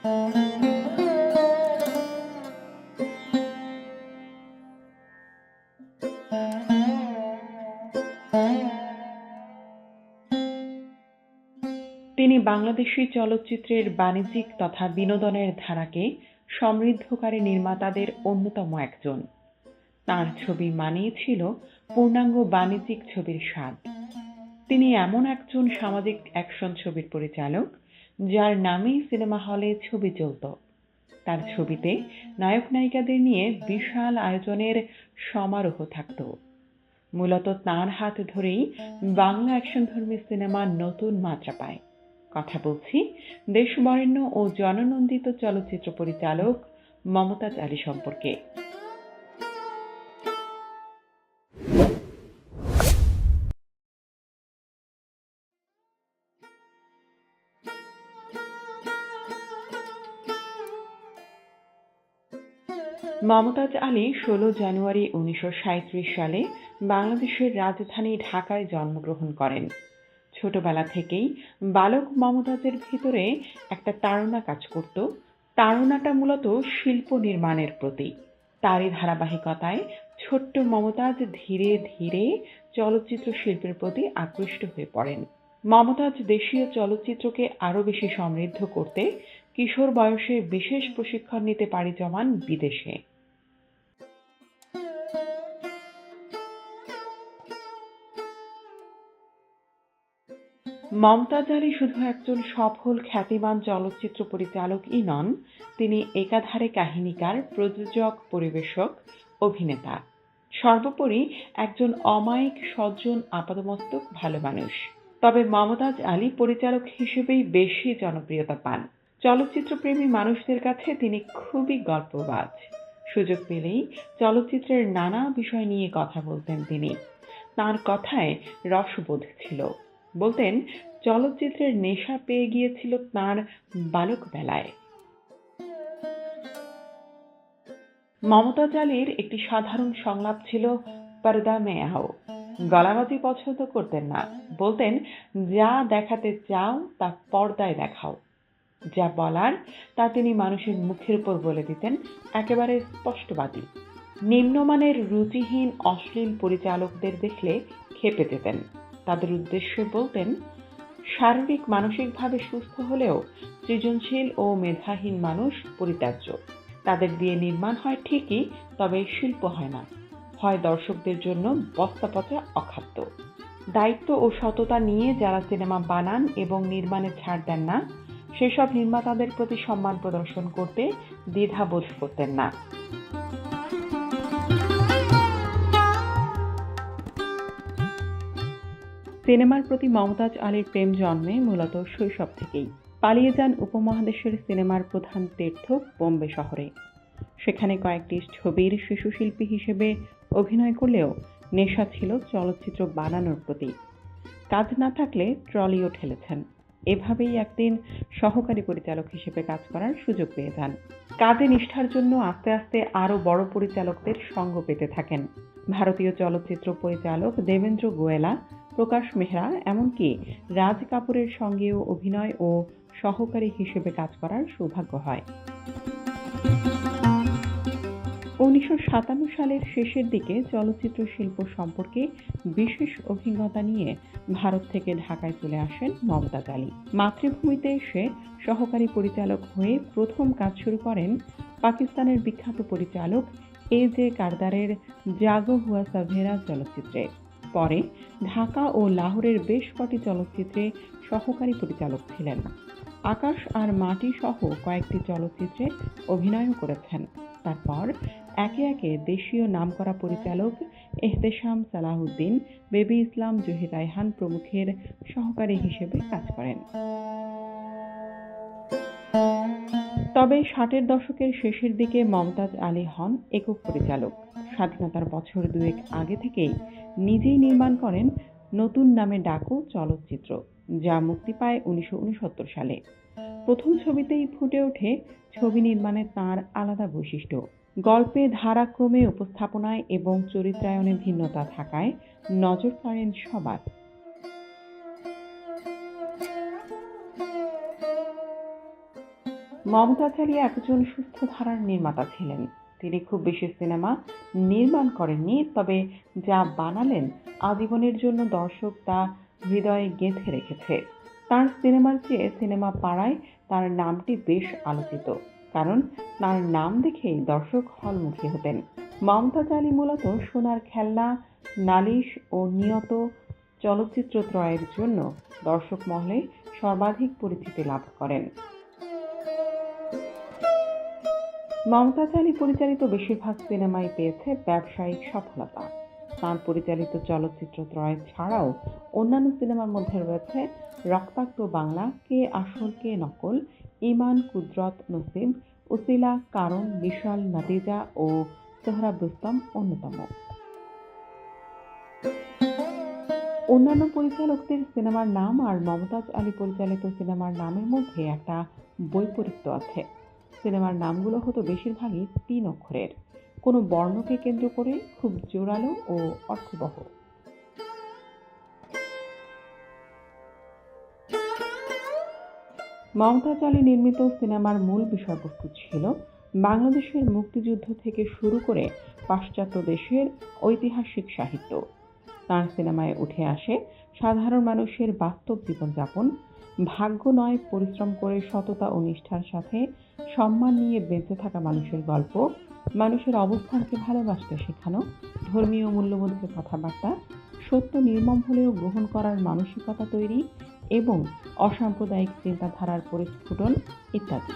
তিনি বাংলাদেশী চলচ্চিত্রের বাণিজ্যিক তথা বিনোদনের ধারাকে সমৃদ্ধকারী নির্মাতাদের অন্যতম একজন। তার ছবি মানেই ছিল পূর্ণাঙ্গ বাণিজ্যিক ছবির স্বাদ। তিনি এমন একজন সামাজিক অ্যাকশন ছবির পরিচালক যার নামেই সিনেমা হলে ছবি চলত। তার ছবিতে নায়ক নায়িকাদের নিয়ে বিশাল আয়োজনের সমারোহ থাকত। মূলত তাঁর হাত ধরেই বাংলা অ্যাকশনধর্মী সিনেমা নতুন মাত্রা পায়। কথা বলছি দেশবরেণ্য ও জননন্দিত চলচ্চিত্র পরিচালক মমতাজ আলী সম্পর্কে। মমতাজ আলী ষোলো জানুয়ারি উনিশশো সাঁইত্রিশ সালে বাংলাদেশের রাজধানী ঢাকায় জন্মগ্রহণ করেন। ছোটবেলা থেকেই বালক মমতাজের ভিতরে একটা তাড়না কাজ করত। তাড়নাটা মূলত শিল্প নির্মাণের প্রতি। তারই ধারাবাহিকতায় ছোট্ট মমতাজ ধীরে ধীরে চলচ্চিত্র শিল্পের প্রতি আকৃষ্ট হয়ে পড়েন। মমতাজ দেশীয় চলচ্চিত্রকে আরও বেশি সমৃদ্ধ করতে কিশোর বয়সে বিশেষ প্রশিক্ষণ নিতে পাড়ি জমান বিদেশে। মমতাজ আলী শুধু একজন সফল, খ্যাতিমান চলচ্চিত্র পরিচালকই নন, তিনি একাধারে কাহিনীকার, প্রযোজক, পরিবেশক, অভিনেতা। সর্বোপরি একজন অমায়িক, সজ্জন, আপাদমস্তক, ভালো মানুষ। তবে মমতাজ আলী পরিচালক হিসেবেই বেশি জনপ্রিয়তা পান। চলচ্চিত্রপ্রেমী মানুষদের কাছে তিনি খুবই গল্পবাজ। সুযোগ পেলেই চলচ্চিত্রের নানা বিষয় নিয়ে কথা বলতেন তিনি। তার কথায় রসবোধ ছিল। বলতেন চলচ্চিত্রের নেশা পেয়ে গিয়েছিল তার বালক বেলায় মমতাজ আলীর একটি সাধারণ সংলাপ ছিল, পর্দা মেয়াও গলাবাজি পছন্দ করতেন না। বলতেন, যা দেখাতে চাও, তা পর্দায় দেখাও। যা বলার, তা তিনি মানুষের মুখের উপর বলে দিতেন, একেবারে স্পষ্টবাদী। নিম্নমানের রুচিহীন, অশ্লীল পরিচালকদের দেখলে খেপে যেতেন। তাদের উদ্দেশ্যে বলতেন শারীরিক, মানসিকভাবে সুস্থ হলেও সৃজনশীল ও মেধাহীন মানুষ পরিত্যাজ্য। তাদের দিয়ে নির্মাণ হয় ঠিকই, তবে শিল্প হয় না। হয় দর্শকদের জন্য বস্তা পচা অখাদ্য। দায়িত্ব ও সততা নিয়ে যারা সিনেমা বানান এবং নির্মাণে ছাড় দেন না, সেসব নির্মাতাদের প্রতি সম্মান প্রদর্শন করতে দ্বিধাবোধ করতেন না। সিনেমার প্রতি মমতাজ আলীর প্রেম জন্মে মূলত শৈশব থেকেই। পালিয়ে যান উপমহাদেশের সিনেমার প্রধান তীর্থ বোম্বে শহরে। সেখানে কয়েকটি ছবির শিশুশিল্পী হিসেবে অভিনয় করলেও নেশা ছিল চলচ্চিত্র বানানোর প্রতি। কাজ না থাকলে ট্রলিও ঠেলেছেন। এভাবেই একদিন সহকারী পরিচালক হিসেবে কাজ করার সুযোগ পেয়ে যান। কাজে নিষ্ঠার জন্য আস্তে আস্তে আরও বড় পরিচালকদের সঙ্গ পেতে থাকেন। ভারতীয় চলচ্চিত্র পরিচালক দেবেন্দ্র গোয়েলা প্রকাশ মেহরা, এমনকি রাজ কাপুরের সঙ্গেও অভিনয় ও সহকারী হিসেবে কাজ করার সৌভাগ্য হয়। উনিশশো সাতান্ন সালের শেষের দিকে চলচ্চিত্র শিল্প সম্পর্কে বিশেষ অভিজ্ঞতা নিয়ে ভারত থেকে ঢাকায় চলে আসেন মমতাজ আলী মাতৃভূমিতে এসে সহকারী পরিচালক হয়ে প্রথম কাজ শুরু করেন পাকিস্তানের বিখ্যাত পরিচালক এ জে কারদারের জাগো হুয়া সাভেরা চলচ্চিত্রে। পরে ঢাকা ও লাহোরের বেশ কটি চলচ্চিত্রে সহকারী পরিচালক ছিলেন। আকাশ আর মাটি সহ কয়েকটি চলচ্চিত্রে অভিনয়ও করেছেন। তারপর একে একে দেশীয় নামকরা পরিচালক এহতেশাম সালাহুদ্দিন বেবি ইসলাম জহির রায়হান প্রমুখের সহকারী হিসেবে কাজ করেন। তবে ষাটের দশকের শেষের দিকে মমতাজ আলী হন একক পরিচালক। স্বাধীনতার বছর দুয়েক আগে থেকেই নিজেই নির্মাণ করেন নতুন নামে ডাকো চলচ্চিত্র, যা মুক্তি পায় উনিশশো উনসত্তর সালে। প্রথম ছবিতেই ফুটে ওঠে ছবি নির্মাণে তার আলাদা বৈশিষ্ট্য। গল্পে ধারাক্রমে উপস্থাপনায় এবং চরিত্রায়নে ভিন্নতা থাকায় নজর কাড়েন সবার। মমতা চালিয়া একজন সুস্থ ধারার নির্মাতা ছিলেন। তিনি খুব বেশি সিনেমা নির্মাণ করেননি, তবে যা বানালেন আজীবনের জন্য দর্শক তা হৃদয়ে গেঁথে রেখেছে। তার সিনেমার চেয়ে সিনেমা পাড়ায় তার নামটি বেশ আলোচিত, কারণ তার নাম দেখেই দর্শক হলমুখী হতেন। মমতাজ আলী মূলত সোনার খেলনা, নালিশ ও নিয়ত চলচ্চিত্র ত্রয়ের জন্য দর্শক মহলে সর্বাধিক পরিচিতি লাভ করেন। মমতাজ আলী পরিচালিত বেশিরভাগ সিনেমাই পেয়েছে ব্যবসায়িক সফলতা। তাঁর পরিচালিত চলচ্চিত্র ত্রয় ছাড়াও অন্যান্য সিনেমার মধ্যে রয়েছে রক্তাক্ত বাংলা, কে আসল কে নকল, ইমান, কুদরত, নসিব, উসিলা, কারণ, বিশাল, নাতিজা ও সোহরাব রুস্তম অন্যতম। অন্যান্য পরিচালকদের সিনেমার নাম আর মমতাজ আলী পরিচালিত সিনেমার নামের মধ্যে একটা বৈপরীত্য আছে। সিনেমার নামগুলো হতো বেশিরভাগই তিন অক্ষরের। কোনো বর্ণকে কেন্দ্র করে খুব জোরালো ও অর্থবহ। মমতাজ নির্মিত সিনেমার মূল বিষয়বস্তু ছিল বাংলাদেশের মুক্তিযুদ্ধ থেকে শুরু করে পাশ্চাত্য দেশের ঐতিহাসিক সাহিত্য। তার সিনেমায় উঠে আসে সাধারণ মানুষের বাস্তব জীবনযাপন ভাগ্য নয়, পরিশ্রম করে সততা ও নিষ্ঠার সাথে সম্মান নিয়ে বেঁচে থাকা মানুষের গল্প, মানুষের অবস্থানকে ভালোবাসতে শেখানো, ধর্মীয় মূল্যবোধের কথাবার্তা, সত্য নির্মম হলেও গ্রহণ করার মানসিকতা তৈরি এবং অসাম্প্রদায়িক চিন্তাধারার পরিস্ফুটন ইত্যাদি।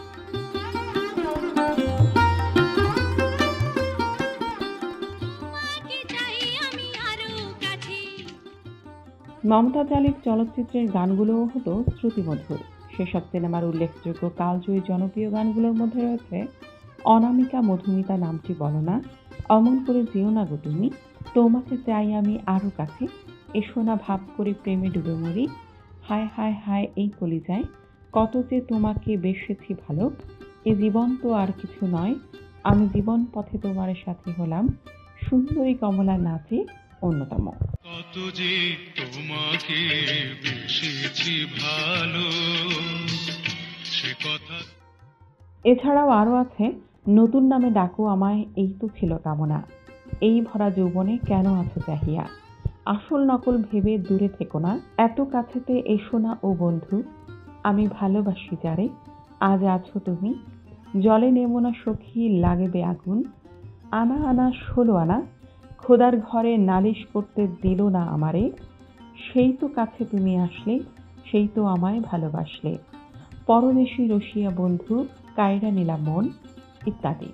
মমতাজ আলীর চলচ্চিত্রের গানগুলোও হতো শ্রুতিমধুর। সেসব সিনেমার উল্লেখযোগ্য কালজয়ী জনপ্রিয় গানগুলোর মধ্যে রয়েছে অনামিকা মধুমিতা নামটি বলো না অমন করে যেও না গো তুমি, তোমাকে চাই আমি আরও কাছে, এসো না ভাব করে প্রেমে ডুবে মরি, হায় হায় হায় এই কলিজায়, কত যে তোমাকে বেসেছি ভালো, এ জীবন তো আর কিছু নয়, আমি জীবন পথে তোমার সাথে হলাম, সুন্দরী কমলা নাচে অন্যতম। কত যে তোমাকে ভালো, সে কথা এছাড়াও আরও আছে, নতুন নামে ডাকো আমায়, এই তো ছিল কামনা। এই ভরা যৌবনে কেন আছো চাহিয়া? আসল নকল ভেবে দূরে থেকো না, এত কাছেতে এসো না ও বন্ধু। আমি ভালোবাসি যারে, আজ আছো তুমি। জলে নেমো না সখী লাগবে আগুন। আনা আনা ষোলো আনা খোদার ঘরে নালিশ করতে দিল না আমারে, সেই তো কাছে তুমি আসলে, সেই তো আমায় ভালোবাসলে। পরদেশী রসিয়া বন্ধু, কায়রা নিলাম মন, ইত্যাদি।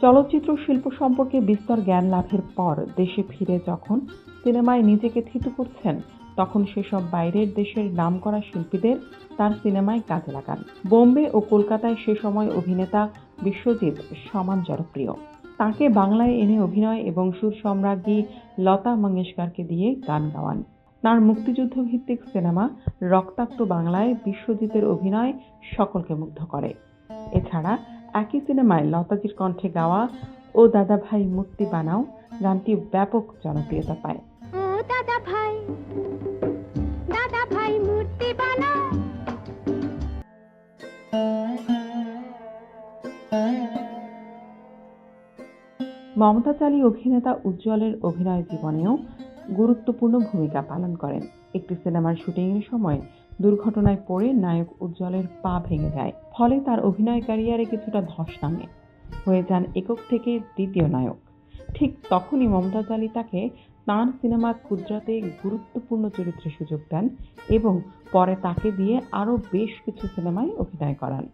চলচ্চিত্র শিল্প সম্পর্কে বিস্তর জ্ঞান লাভের পর দেশে ফিরে যখন সিনেমায় নিজেকে থিতু করছেন, তখন সেসব বাইরের দেশের নামকরা শিল্পীদের তার সিনেমায় কাজে লাগান। বোম্বে ও কলকাতায় সে সময় অভিনেতা বিশ্বজিৎ সমান জনপ্রিয়। তাকে বাংলায় এনে অভিনয় এবং সুর সম্রাজ্ঞী লতা মঙ্গেশকরকে দিয়ে গান গাওয়ান। তার মুক্তিযুদ্ধ ভিত্তিক সিনেমা রক্তাক্ত বাংলায় বিশ্বজিতের অভিনয় সকলকে মুগ্ধ করে। এছাড়া একই সিনেমায় লতাজির কণ্ঠে গাওয়া ও দাদা ভাই মুক্তি বানাও গানটি ব্যাপক জনপ্রিয়তা পায়। মমতা চালি অভিনেতা উজ্জ্বলের অভিনয় জীবনেও গুরুত্বপূর্ণ ভূমিকা পালন করেন। একটি সিনেমার শুটিংয়ের সময় দুর্ঘটনায় পড়ে নায়ক উজ্জ্বলের পা ভেঙে যায়। ফলে তার অভিনয় ক্যারিয়ারে কিছুটা ধস নামে। হয়ে যান একক থেকে দ্বিতীয় নায়ক। ঠিক তখনই মমতাজ আলী তাকে তাঁর সিনেমা কুদরাতে গুরুত্বপূর্ণ চরিত্রে সুযোগ দেন এবং পরে তাকে দিয়ে আরও বেশ কিছু সিনেমায় অভিনয় করান।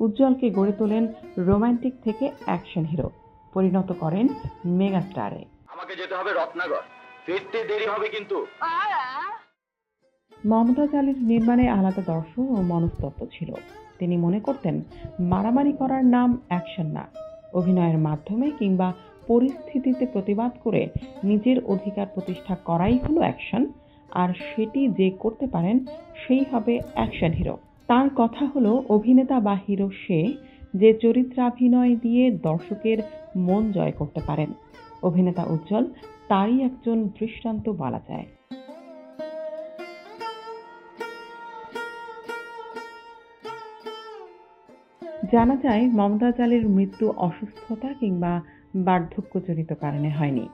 উজ্জ্বলকে গড়ে তোলেন রোমান্টিক থেকে অ্যাকশন হিরো। পরিণত করেন মেগাস্টারে। আমাকে যেতে হবে রত্নাগর। ফিরতে দেরি হবে কিন্তু। মমতাজ আলীর নির্মাণে আলাদা দর্শন ও মনস্তত্ত্ব ছিল। তিনি মনে করতেন মারামারি করার নাম অ্যাকশন না। অভিনয়ের মাধ্যমে কিংবা পরিস্থিতিতে প্রতিবাদ করে নিজের অধিকার প্রতিষ্ঠা করাই হলো অ্যাকশন আর সেটি যে করতে পারেন সেই হবে অ্যাকশন হিরো। তার কথা হলো অভিনেতা বা হিরো সে যে চরিত্রাভিনয় দিয়ে দর্শকের মন জয় করতে পারেন। অভিনেতা উজ্জ্বল, তারই একজন দৃষ্টান্ত বলা যায়। জানা যায় মমতাজ আলীর মৃত্যু অসুস্থতা কিংবা বার্ধক্যজনিত কারণে হয়নি।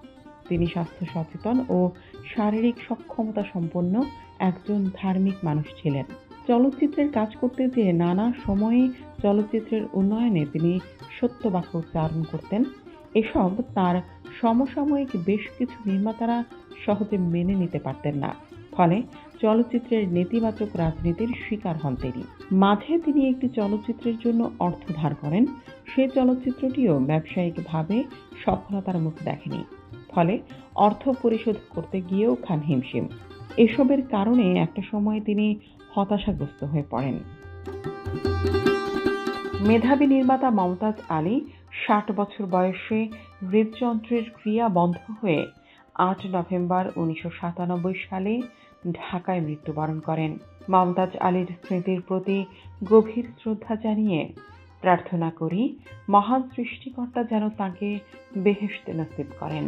তিনি স্বাস্থ্য সচেতন ও শারীরিক সক্ষমতা সম্পন্ন একজন ধার্মিক মানুষ ছিলেন। চলচ্চিত্রের কাজ করতে যেয়ে নানা সময়ে চলচ্চিত্রের উন্নয়নে তিনি সত্যবাক্য উচ্চারণ করতেন। এসব তার সমসাময়িক বেশ কিছু নির্মাতারা সহজে মেনে নিতে পারতেন না। ফলে চলচ্চিত্রের নেতিবাচক রাজনীতির শিকার হন তিনি। মাঝে তিনি একটি চলচ্চিত্রের জন্য অর্থ ধার করেন। সে চলচ্চিত্রটিও ব্যবসায়িকভাবে সফলতার মুখ দেখেনি। ফলে অর্থ পরিশোধ করতে গিয়েও খান হিমশিম। এসবের কারণে একটা সময় তিনি হতাশাগ্রস্ত হয়ে পড়েন। মেধাবী নির্মাতা মমতাজ আলী ষাট বছর বয়সে হৃদযন্ত্রের ক্রিয়া বন্ধ হয়ে আট নভেম্বর উনিশশো সাতানব্বই সালে ঢাকায় মৃত্যুবরণ করেন। মমতাজ আলীর স্মৃতির প্রতি গভীর শ্রদ্ধা জানিয়ে প্রার্থনা করি, মহান সৃষ্টিকর্তা যেন তাকে বেহেশতে নসিব করেন।